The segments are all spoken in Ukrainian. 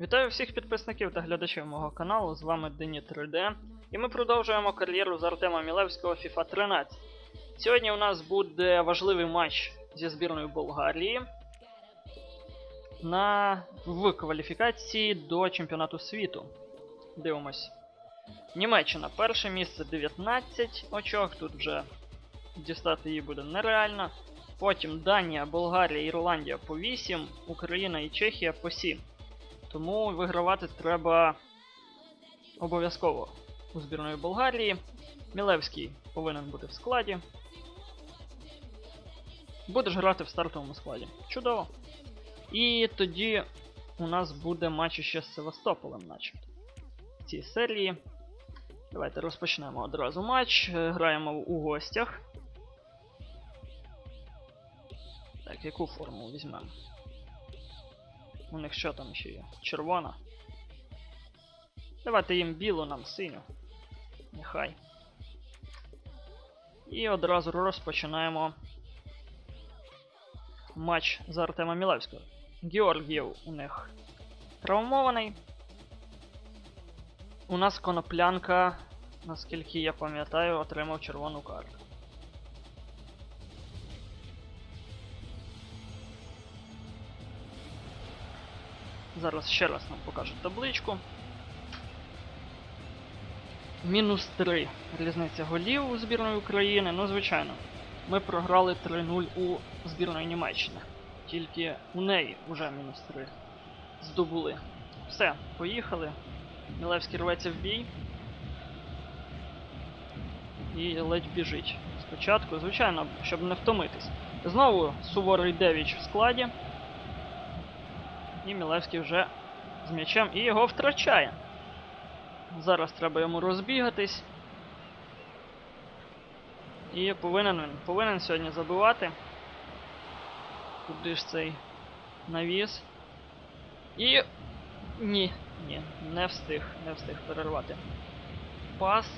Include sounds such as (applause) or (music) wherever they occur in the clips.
Вітаю всіх підписників та глядачів мого каналу. З вами Дені 3D. І ми продовжуємо кар'єру з Артема Мілевського FIFA 13. Сьогодні у нас буде важливий матч зі збірною Болгарії на в кваліфікації до чемпіонату світу. Дивимось. Німеччина перше місце 19 очок. Тут вже дістати її буде нереально. Потім Данія, Болгарія, Ірландія по 8, Україна і Чехія по 7. Тому вигравати треба обов'язково у збірної Болгарії. Мілевський повинен бути в складі. Будеш грати в стартовому складі. Чудово. І тоді у нас буде матч ще з Севастополем, начебто. В цій серії. Давайте розпочнемо одразу матч. Граємо у гостях. Так, яку форму візьмемо? У них що там ще є? Червона. Давайте їм білу, нам синю. Нехай. І одразу розпочинаємо матч за Артема Мілевського. Георгієв у них травмований. У нас коноплянка, наскільки я пам'ятаю, отримав червону карту. Зараз ще раз нам покажуть табличку. Мінус 3 різниця голів у збірної України. Ну, звичайно, ми програли 3-0 у збірної Німеччини. Тільки у неї вже мінус 3 здобули. Все, поїхали. Мілевський рветься в бій. І ледь біжить. Спочатку, звичайно, щоб не втомитись. Знову суворий Девіч в складі. І Мілевський вже з м'ячем і його втрачає. Зараз треба йому розбігатись. І повинен він повинен сьогодні забивати. Куди ж цей навіс? І. Ні, ні, не встиг, не встиг перервати. Пас.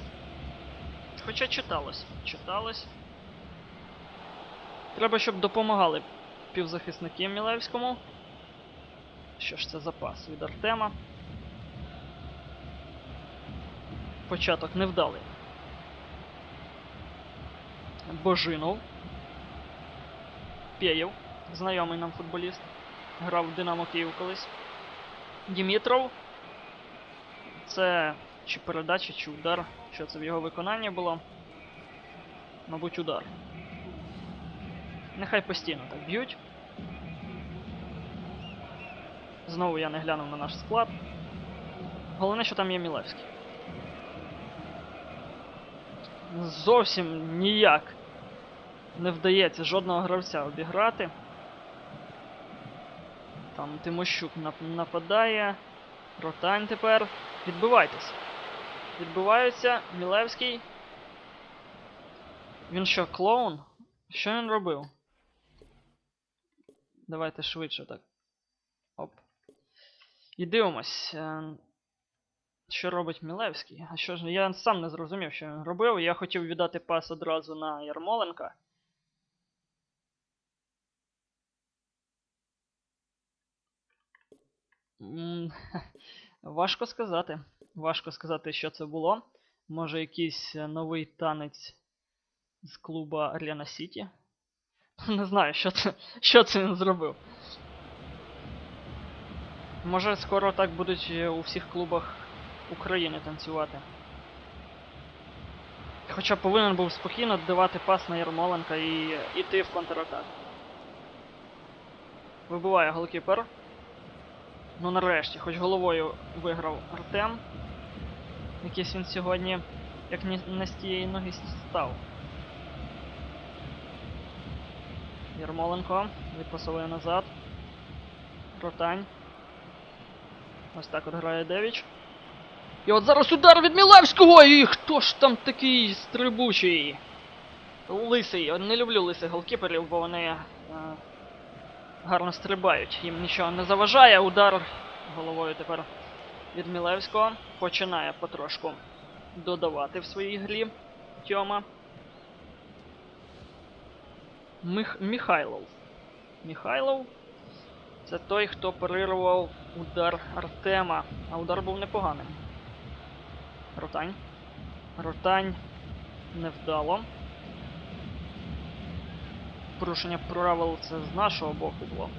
Хоча читалось. Читалось. Треба, щоб допомагали півзахисники Мілевському. Що ж це за пас від Артема? Початок невдалий. Божинов. Пєєв, знайомий нам футболіст. Грав в Динамо Київ колись. Дімітров. Це чи передача, чи удар. Що це в його виконанні було? Мабуть, удар. Нехай постійно так б'ють. Знову я не глянув на наш склад. Головне, що там є Мілевський. Зовсім ніяк не вдається жодного гравця обіграти. Там Тимощук нападає. Ротань тепер. Відбивайтесь. Відбиваються. Мілевський. Він що, клоун? Що він робив? Давайте швидше так. І дивимось. Що робить Мілевський? А що ж, я сам не зрозумів, що він робив. Я хотів віддати пас одразу на Ярмоленка. (laughs) Важко сказати. Важко сказати, що це було. Може, якийсь е, новий танець з клуба Арена Сіті? (laughs) Не знаю, що це, що це він зробив. Може, скоро так будуть е, у всіх клубах України танцювати. Хоча повинен був спокійно давати пас на Ярмоленка і йти в контратаку. Вибиває голкіпер. Ну нарешті, хоч головою виграв Артем. Якийсь він сьогодні, як ні- не з тієї ноги став. Ярмоленко відпасовує назад. Ротань. Ось так от грає Девіч. І от зараз удар від Мілевського! І хто ж там такий стрибучий? Лисий. Я Не люблю лисих голкіперів, бо вони е, гарно стрибають. Їм нічого не заважає. Удар головою тепер від Мілевського. Починає потрошку додавати в своїй грі Тьома. Мих... Михайлов. Михайлов. Це той, хто парирував удар Артема. А удар був непоганим. Ротань. Ротань невдало. Порушення правил це з нашого боку було.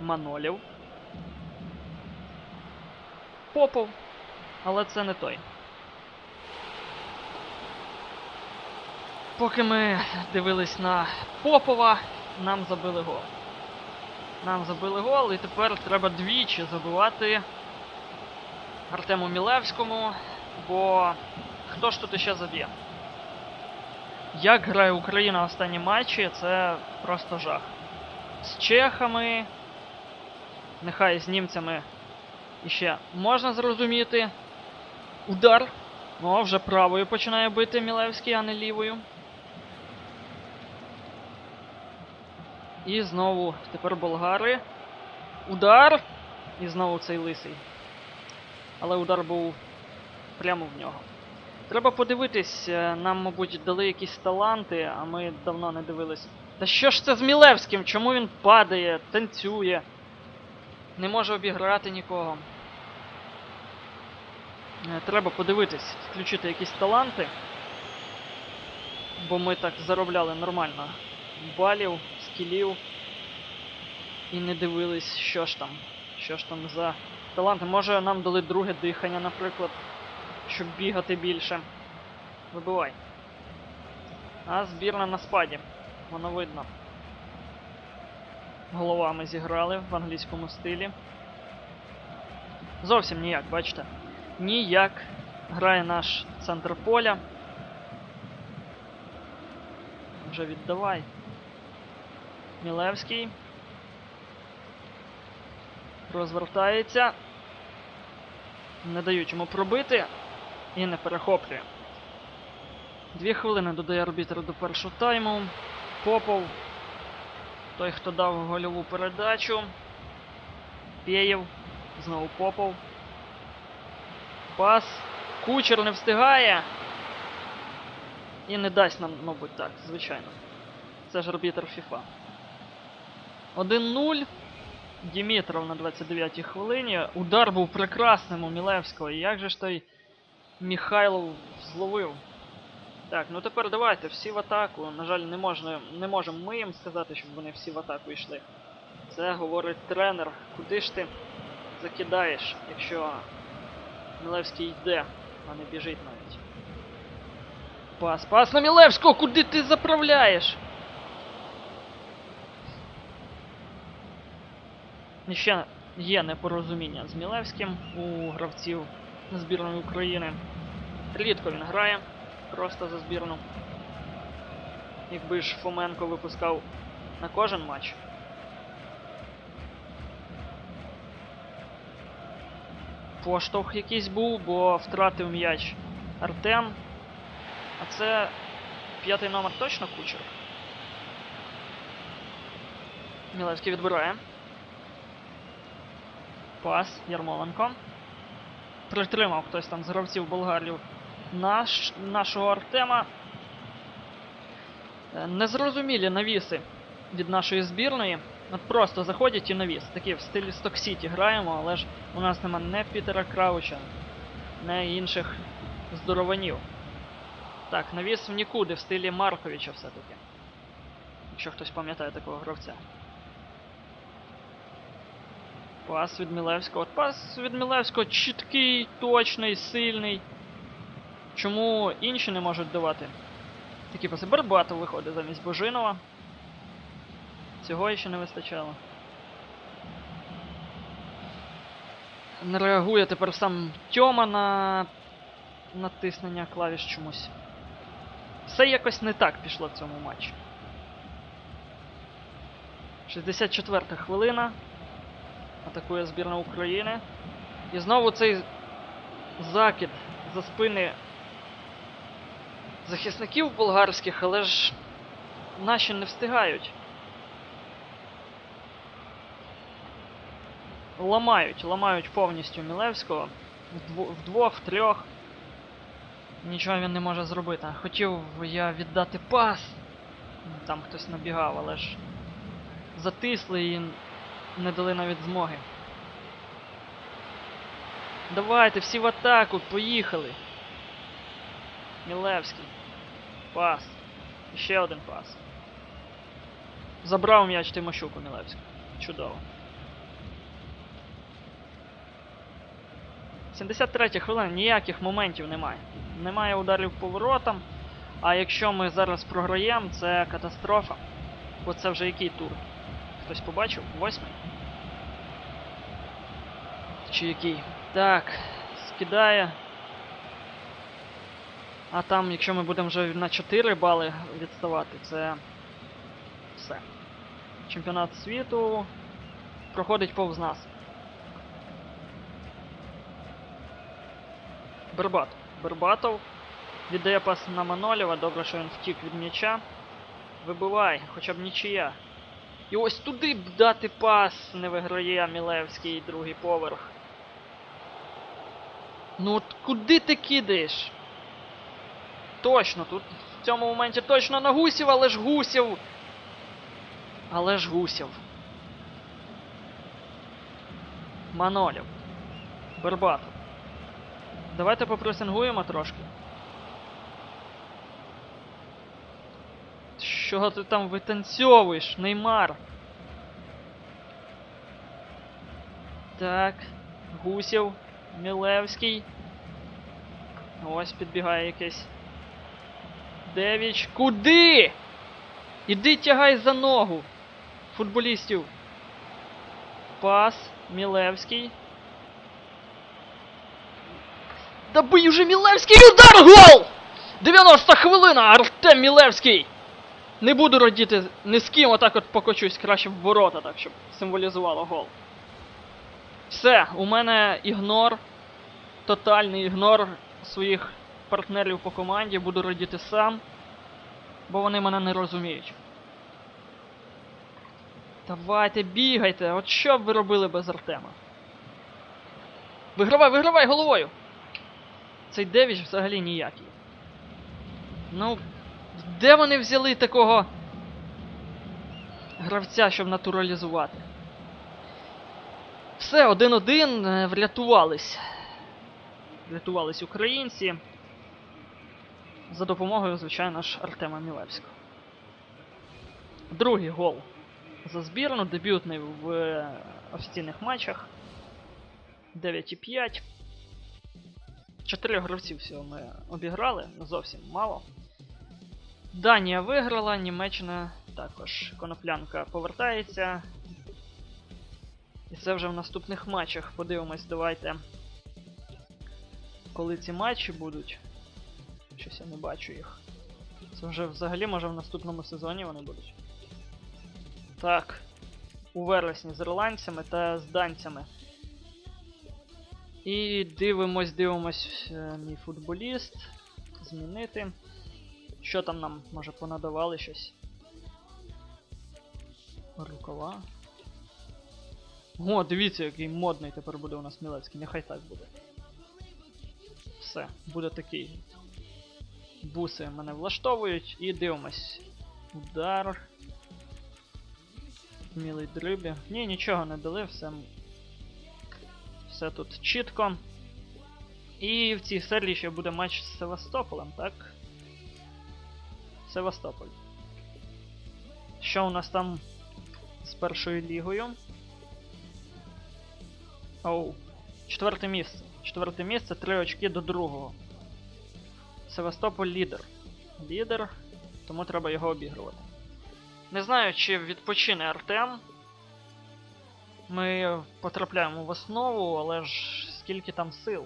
Манолів. Попов. Але це не той. Поки ми дивились на Попова, нам забили гол. Нам забили гол, і тепер треба двічі забивати Артему Мілевському, бо хто ж тут іще заб'є? Як грає Україна в останні матчі, це просто жах. З чехами, нехай з німцями іще можна зрозуміти. Удар. О, вже правою починає бити Мілевський, а не лівою. І знову тепер болгари. Удар! І знову цей лисий. Але удар був прямо в нього. Треба подивитись, е, нам, мабуть, дали якісь таланти, а ми давно не дивились. Та що ж це з Мілевським? Чому він падає, танцює? Не може обіграти нікого. Е, Треба подивитись, включити якісь таланти. Бо ми так заробляли нормально балів, скілів. І не дивились, що ж там. Що ж там за таланти. Може нам дали друге дихання, наприклад, щоб бігати більше. Вибивай. А збірна на спаді. Воно видно. Головами зіграли в англійському стилі. Зовсім ніяк, бачите? Ніяк грає наш центр поля. Вже віддавай. Мілевський. Розвертається. Не дають йому пробити. І не перехоплює. Дві хвилини додає арбітр до першого тайму. Попов. Той, хто дав гольову передачу. Пєєв. Знову Попов. Пас. Кучер не встигає. І не дасть нам, мабуть, так, звичайно. Це ж арбітр FIFA. 1-0. Дімітров на 29-й хвилині. Удар був прекрасним у Мілевського. Як же ж той Міхайлов зловив? Так, ну тепер давайте всі в атаку. На жаль, не можна, не можемо ми їм сказати, щоб вони всі в атаку йшли. Це говорить тренер. Куди ж ти закидаєш, якщо Мілевський йде, а не біжить навіть. Пас, пас на Мілевського, куди ти заправляєш? Ще є непорозуміння з Мілевським у гравців збірної України. Рідко він грає просто за збірну. Якби ж Фоменко випускав на кожен матч. Поштовх якийсь був, бо втратив м'яч Артем. А це п'ятий номер точно кучер. Мілевський відбирає. Пас Ярмоленко. Притримав хтось там з гравців болгарів наш, нашого Артема. Е, Незрозумілі навіси від нашої збірної. От просто заходять і навіс. Такі в стилі City граємо, але ж у нас нема не Пітера Крауча, не інших здорованів. Так, навіс в нікуди в стилі Марковича все-таки. Якщо хтось пам'ятає такого гравця. Пас від Мілевського. Пас від Мілевського чіткий, точний, сильний. Чому інші не можуть давати? Такі паси. Барбатов виходить замість Божинова. Цього ще не вистачало. Не реагує тепер сам Тьома на натиснення клавіш чомусь. Все якось не так пішло в цьому матчі. 64 хвилина. Атакує збірна України. І знову цей закид за спини захисників болгарських, але ж наші не встигають. Ламають, ламають повністю Мілевського. Вдво- Вдвох, втрьох. Нічого він не може зробити. Хотів я віддати пас. Там хтось набігав, але ж затисли і не дали навіть змоги. Давайте, всі в атаку, поїхали. Мілевський. Пас. Ще один пас. Забрав м'яч Тимощук у Мілевського. Чудово. 73 хвилина, ніяких моментів немає. Немає ударів по воротам. А якщо ми зараз програємо, це катастрофа. Бо це вже який тур? Хтось побачив? Восьмий? Чи? Так, скидає. А там, якщо ми будемо вже на 4 бали відставати, це все. Чемпіонат світу проходить повз нас. Бербат. Бербатов віддає пас на Манолєва. Добре, що він втік від м'яча. Вибивай, хоча б нічия. І ось туди б дати пас не виграє Мілевський другий поверх. Ну от куди ти кидаєш? Точно, тут в цьому моменті точно на гусів, але ж гусів. Але ж гусів. Манолів. Бербатов. Давайте попресингуємо трошки. Що ти там витанцьовуєш, Неймар? Так, Гусів, Мілевський. Ось підбігає якийсь. Девіч. Куди? Іди тягай за ногу. Футболістів. Пас. Мілевський. Да бий уже Мілевський удар! Гол! 90 хвилина! Артем Мілевський! Не буду радіти ні з ким, отак от покочусь краще в ворота, так, щоб символізувало гол. Все, у мене ігнор. Тотальний ігнор своїх партнерів по команді. Буду радіти сам. Бо вони мене не розуміють. Давайте, бігайте, от що б ви робили без Артема? Вигравай, вигравай головою! Цей Девіч взагалі ніякий. Ну, де вони взяли такого гравця, щоб натуралізувати? Все, один-один, е, врятувались. Врятувались українці. За допомогою, звичайно ж, Артема Мілевського. Другий гол за збірну, дебютний в е, офіційних матчах. 9,5. Чотири гравців всього ми обіграли, зовсім мало. Данія виграла, Німеччина також. Коноплянка повертається. І це вже в наступних матчах. Подивимось, давайте. Коли ці матчі будуть. Щось я не бачу їх. Це вже взагалі, може, в наступному сезоні вони будуть. Так. У вересні з ірландцями та з данцями. І дивимось, дивимось е, мій футболіст. Змінити. Що там нам, може, понадавали щось? Рукава. О, дивіться, який модний тепер буде у нас Мілецький, нехай так буде. Все, буде такий. Буси мене влаштовують і дивимось. Удар. Мілий дрибі. Ні, нічого не дали, все. Все тут чітко. І в цій серії ще буде матч з Севастополем, так? Севастополь. Що у нас там з першою лігою? Оу. Четверте місце. Четверте місце, три очки до другого. Севастополь лідер. Лідер, тому треба його обігрувати. Не знаю, чи відпочине Артем. Ми потрапляємо в основу, але ж скільки там сил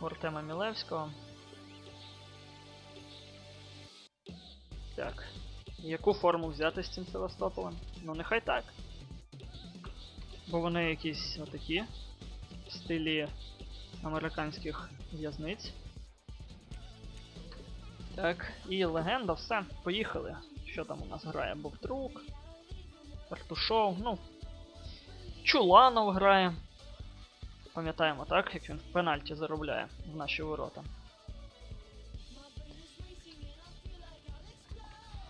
у Артема Мілевського. Так. Яку форму взяти з цим Севастополем? Ну нехай так. Бо вони якісь отакі. В стилі американських в'язниць. Так, і легенда, все, поїхали. Що там у нас грає? Бовтрук, Артушов, ну. Чуланов грає. Пам'ятаємо, так, як він в пенальті заробляє в наші ворота.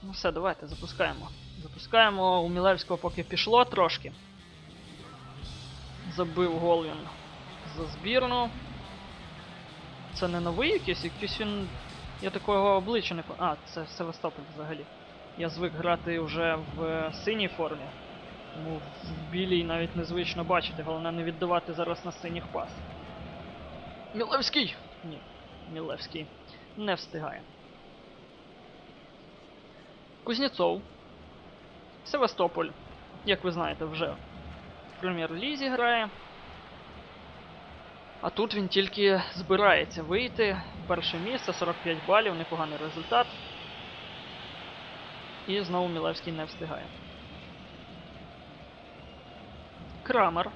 Ну все, давайте запускаємо. Запускаємо у Мілевського поки пішло трошки. Забив гол він за збірну. Це не новий якийсь, якийсь він. Я такого обличчя не. А, це Севастополь взагалі. Я звик грати вже в е, синій формі. Тому в білій навіть незвично бачити, головне не віддавати зараз на синіх пас. Мілевський! Ні, Мілевський не встигає. Кузнєцов. Севастополь, як ви знаєте, вже прем'єр-лізі грає. А тут він тільки збирається вийти. Перше місце, 45 балів, непоганий результат. І знову Мілевський не встигає. Крамер.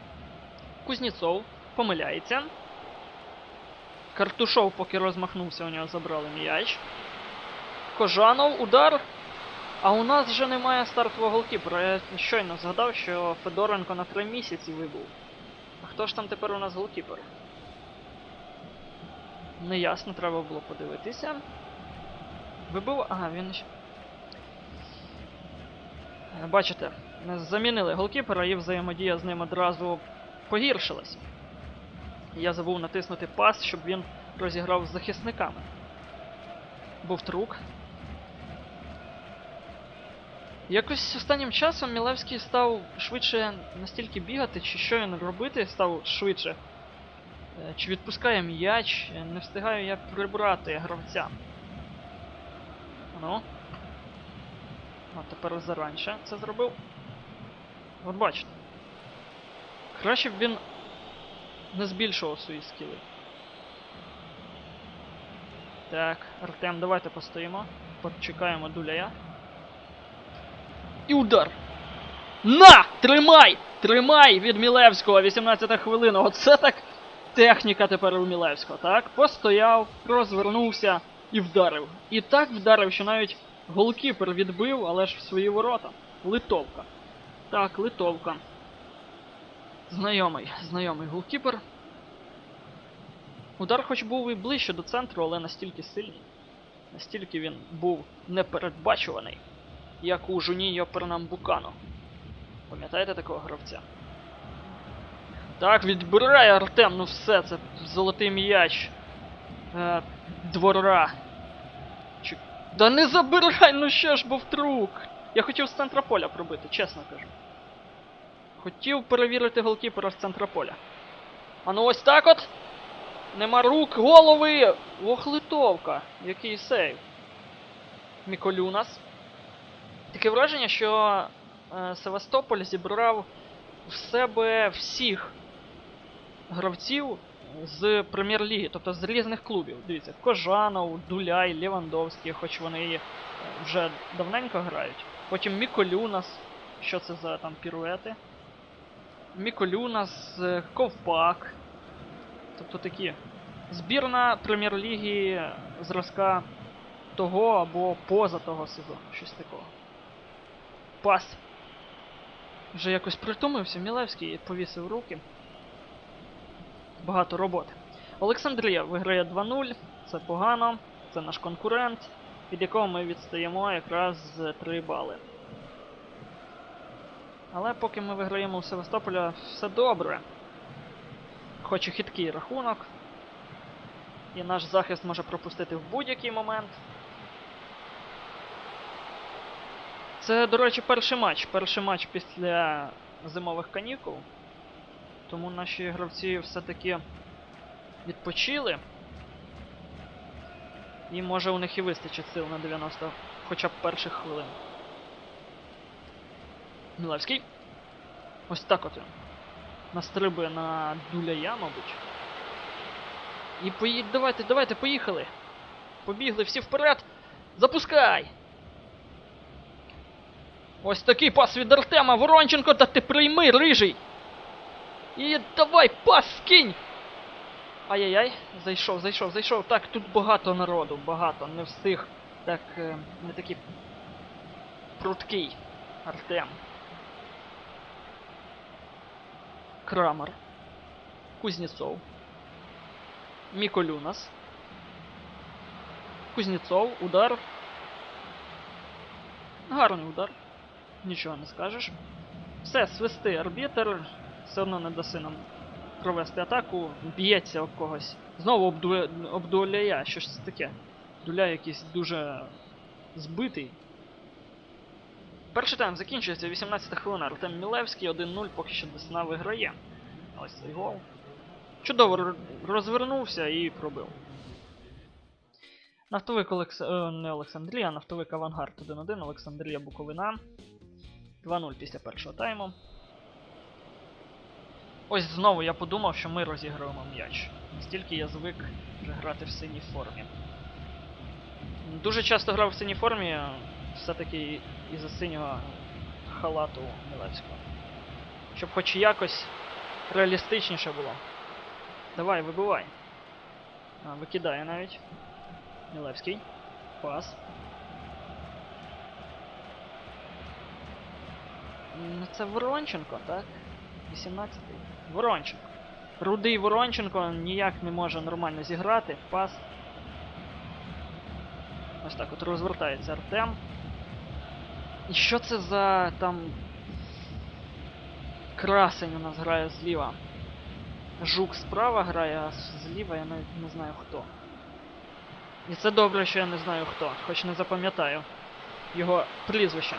Кузнєцов помиляється. Картушов, поки розмахнувся, у нього забрали м'яч. Кожанов, удар. А у нас вже немає стартового голкіпера. Я щойно згадав, що Федоренко на три місяці вибув. А хто ж там тепер у нас голкіпер? Неясно, треба було подивитися. Вибив. Ага, він. Е, Бачите, замінили голкіпера і взаємодія з ним одразу погіршилась. Я забув натиснути пас, щоб він розіграв з захисниками. Був трук. Якось останнім часом Мілевський став швидше настільки бігати, чи що він робити став швидше. Е, Чи відпускає м'яч, е, не встигаю я прибрати гравця. Ну. А тепер заранше це зробив. От бачите. Краще б він не збільшував свої скіли. Так, Артем, давайте постоїмо. Почекаємо дуляя. І удар! На! Тримай! Тримай від Мілевського! 18 хвилина. Оце так техніка тепер у Мілевського, так? Постояв, розвернувся і вдарив. І так вдарив, що навіть голкіпер відбив, але ж в свої ворота. Литовка. Так, литовка. Знайомий, знайомий голкіпер. Удар хоч був і ближче до центру, але настільки сильний. Настільки він був непередбачуваний, як у Жуніо Пернамбукано. Пам'ятаєте такого гравця? Так, відбирає Артем, ну все, це золотий м'яч. Е, двора. Чи... Да не забирай, ну що ж, був трук. Я хотів з центра поля пробити, чесно кажу. Хотів перевірити голкіпера з центра поля. А ну ось так от. Нема рук, голови! Ох, литовка! Який сейв. Міколюнас. Таке враження, що е, Севастополь зібрав в себе всіх гравців з прем'єр-ліги, тобто з різних клубів. Дивіться, Кожанов, Дуляй, Левандовський, хоч вони е, вже давненько грають. Потім Міколюнас. Що це за там піруети? Міколюнас, е, Ковпак. Тобто такі. Збірна прем'єр-ліги зразка того або поза того сезону. Щось такого. Пас. Вже якось притомився, Мілевський повісив руки. Багато роботи. Олександрія виграє 2-0. Це погано. Це наш конкурент, від якого ми відстаємо якраз з 3 бали. Але поки ми виграємо у Севастополя, все добре. Хоч і хиткий рахунок. І наш захист може пропустити в будь-який момент. Це, до речі, перший матч. Перший матч після зимових канікул. Тому наші гравці все-таки відпочили. І може у них і вистачить сил на 90 хоча б перших хвилин. Мілевський. Ось так от він. Настрибує на дуляя, мабуть. І пої... давайте, давайте, поїхали. Побігли всі вперед. Запускай! Ось такий пас від Артема. Воронченко, та ти прийми, рижий! І давай, пас скинь! Ай-яй-яй, зайшов, зайшов, зайшов. Так, тут багато народу, багато, не встиг. Так, е, не такий пруткий Артем. Крамер. Кузнєцов. Міколюнас. Кузнєцов, удар. Гарний удар. Нічого не скажеш. Все, свисти арбітер. все одно не даси нам провести атаку, б'ється об когось. Знову об, дуе... що ж це таке? Дуля якийсь дуже збитий. Перший тайм закінчується 18 хвилина. Артем Мілевський 1-0, поки що Десна виграє. Ось цей гол. Чудово розвернувся і пробив. Нафтовик Олекс... е, не Олександрія, нафтовик Авангард 1-1, Олександрія Буковина. 2-0 після першого тайму. Ось знову я подумав, що ми розігруємо м'яч. Настільки я звик вже грати в синій формі. Дуже часто грав в синій формі, все-таки із-за синього халату Мілевського. Щоб хоч якось реалістичніше було. Давай, вибивай. А, викидає навіть. Мілевський. Пас. Це Воронченко, так? 18-й. Воронченко. Рудий Воронченко ніяк не може нормально зіграти. Пас. Ось так от розвертається Артем. І що це за там. Красень у нас грає зліва. Жук справа грає, а зліва я навіть не знаю хто. І це добре, що я не знаю хто, хоч не запам'ятаю його прізвище.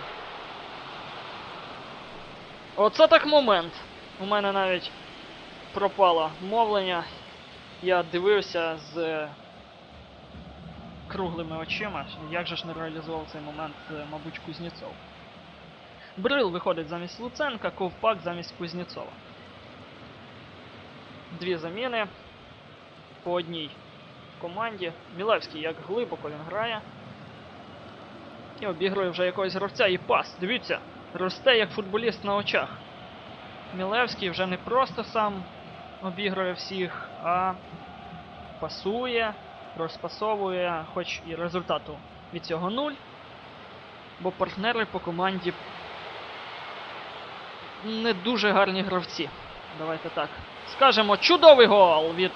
Оце так момент. У мене навіть пропало мовлення. Я дивився з е, круглими очима. Як же ж не реалізував цей момент, е, мабуть, Кузнєцов. Брил виходить замість Луценка, Ковпак замість Кузнєцова. Дві заміни. По одній команді. Мілевський як глибоко він грає. І обігрує вже якогось гравця і пас. Дивіться, росте як футболіст на очах. Мілевський вже не просто сам обігрує всіх, а пасує, розпасовує, хоч і результату від цього нуль. Бо партнери по команді не дуже гарні гравці. Давайте так. Скажемо, чудовий гол від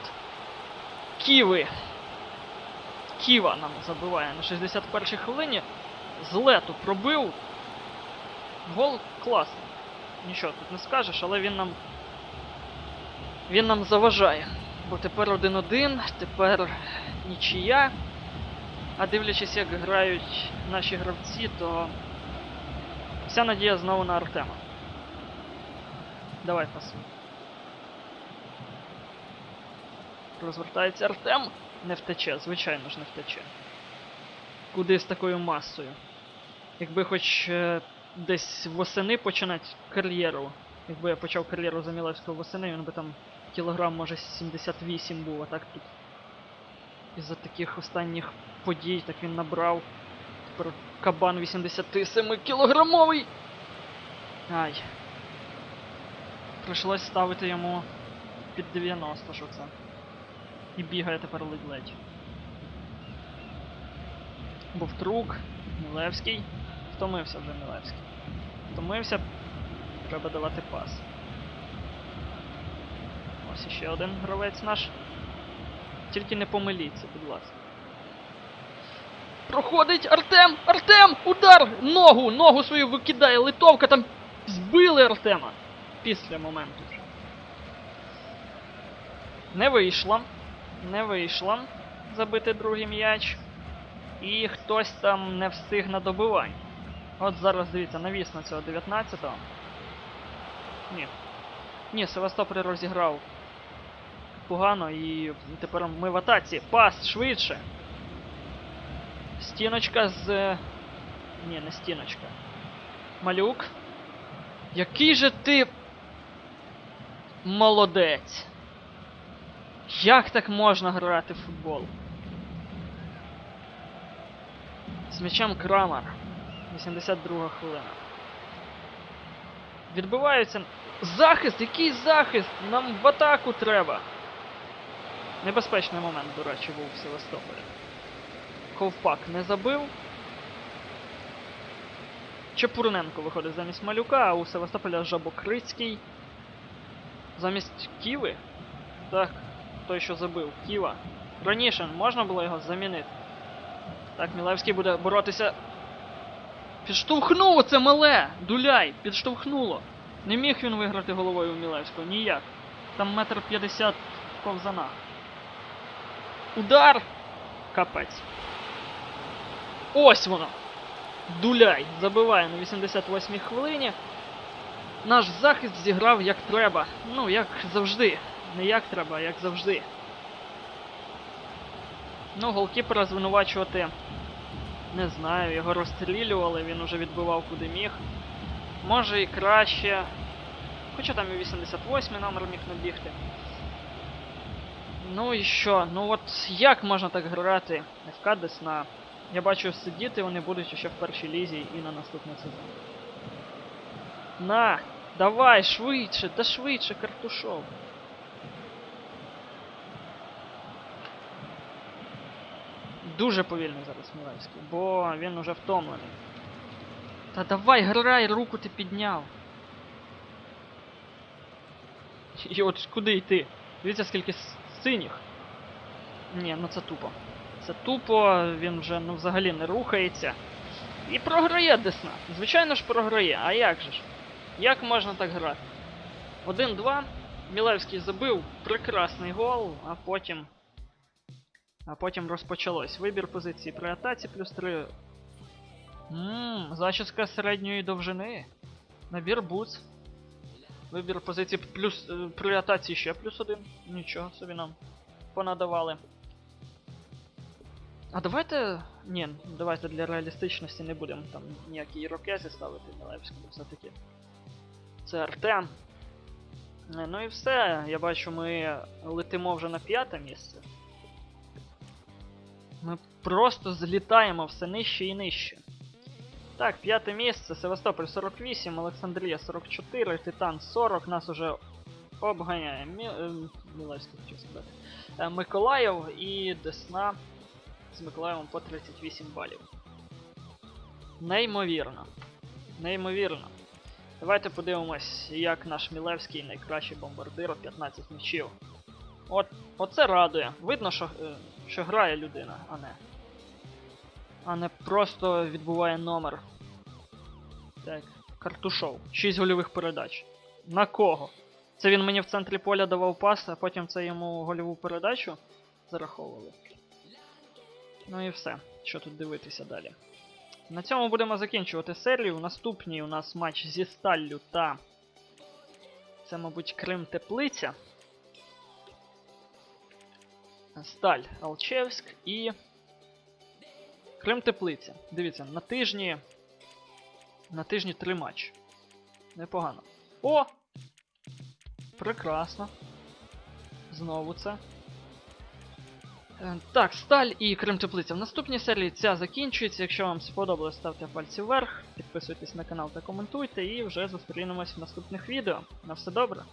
Ківи. Ківа нам забиває на 61-й хвилині. З лету пробив. Гол класний. Нічого тут не скажеш, але він нам. Він нам заважає. Бо тепер 1-1, тепер нічия. А дивлячись, як грають наші гравці, то вся надія знову на Артема. Давай пасуй. Розвертається Артем. Не втече, звичайно ж не втече. Куди з такою масою? Якби хоч е, десь восени починати кар'єру. Якби я почав кар'єру за Мілевського восени, він би там кілограм, може, 78 був, а так тут. Із-за таких останніх подій так він набрав. Тепер кабан 87 кілограмовий. Ай. Прийшлось ставити йому під 90, що це. І бігає тепер ледь-ледь. Бовтрук, Мілевський. Втомився вже Мілевський. Втомився. Треба давати пас. Ось іще один гравець наш. Тільки не помиліться, будь ласка. Проходить Артем! Артем! Удар! Ногу! Ногу свою викидає! Литовка там збили Артема! Після моменту. Не вийшло. Не вийшло забити другий м'яч. І хтось там не встиг на добивань. От зараз дивіться, навіс на цього 19-го. Ні. Ні, Севастополь розіграв погано і тепер ми в атаці. Пас швидше. Стіночка з. е, Ні, не стіночка. Малюк. Який же ти. Молодець. Як так можна грати в футбол? З м'ячем Крамар. 82 хвилина. Відбиваються. Захист! Який захист? Нам в атаку треба. Небезпечний момент, до речі, був в Севастополі. Ковпак не забив. Чепурненко виходить замість малюка, а у Севастополя Жабокрицький. Замість Ківи? Так, той, що забив. Ківа. Раніше можна було його замінити. Так, Мілевський буде боротися. Підштовхнуло це мале! Дуляй! Підштовхнуло. Не міг він виграти головою у Мілевського, ніяк. Там метр п'ятдесят в. Удар! Капець. Ось воно! Дуляй забиває на 88-й хвилині. Наш захист зіграв як треба. Ну, як завжди. Не як треба, а як завжди. Ну, голкіпера звинувачувати не знаю, його розстрілювали, він уже відбивав куди міг. Може і краще. Хоча там і 88 номер міг набігти. Ну і що? Ну от як можна так грати ФК Десна? Я бачу, сидіти вони будуть ще в першій лізі і на наступний сезон. На! Давай, швидше, та швидше, картушов. Дуже повільний зараз Мілевський, бо він уже втомлений. Та давай, грай, руку ти підняв. І от куди йти? Дивіться, скільки синіх. Ні, ну це тупо. Це тупо, він вже ну взагалі не рухається. І програє Десна. Звичайно ж програє, а як же ж? Як можна так грати? 1-2. Мілевський забив прекрасний гол, а потім. А потім розпочалось. Вибір позиції при атаці плюс 3. Ммм, зачіска середньої довжини. Набір буц. Вибір позиції плюс е, при атаці ще плюс один. Нічого собі нам понадавали. А давайте. Ні, давайте для реалістичності не будемо там ніякі ірокези ставити Мілевському все-таки. Це Артем. Е, Ну і все. Я бачу, ми летимо вже на п'яте місце. Ми просто злітаємо все нижче і нижче. Так, п'яте місце, Севастополь 48, Олександрія 44, Титан 40, нас уже обганяє Мі... е, Мілевський, хотів сказати. Е, Миколаїв і Десна з Миколаєвом по 38 балів. Неймовірно. Неймовірно. Давайте подивимось, як наш Мілевський найкращий бомбардир 15 м'ячів. От, оце радує. Видно, що, е, що грає людина, а не. А не просто відбуває номер. Так, картушов. 6 гольових передач. На кого? Це він мені в центрі поля давав пас, а потім це йому гольову передачу зараховували. Ну і все. Що тут дивитися далі. На цьому будемо закінчувати серію. Наступний у нас матч зі Сталлю та. Це, мабуть, Крим Теплиця. Сталь Алчевськ і. Крим Теплиця. Дивіться, на тижні. На тижні три матчі. Непогано. О! Прекрасно. Знову це. Е, Так, Сталь і Крим Теплиця. В наступній серії ця закінчується. Якщо вам сподобалось, ставте пальці вверх, підписуйтесь на канал та коментуйте, і вже зустрінемось в наступних відео. На все добре!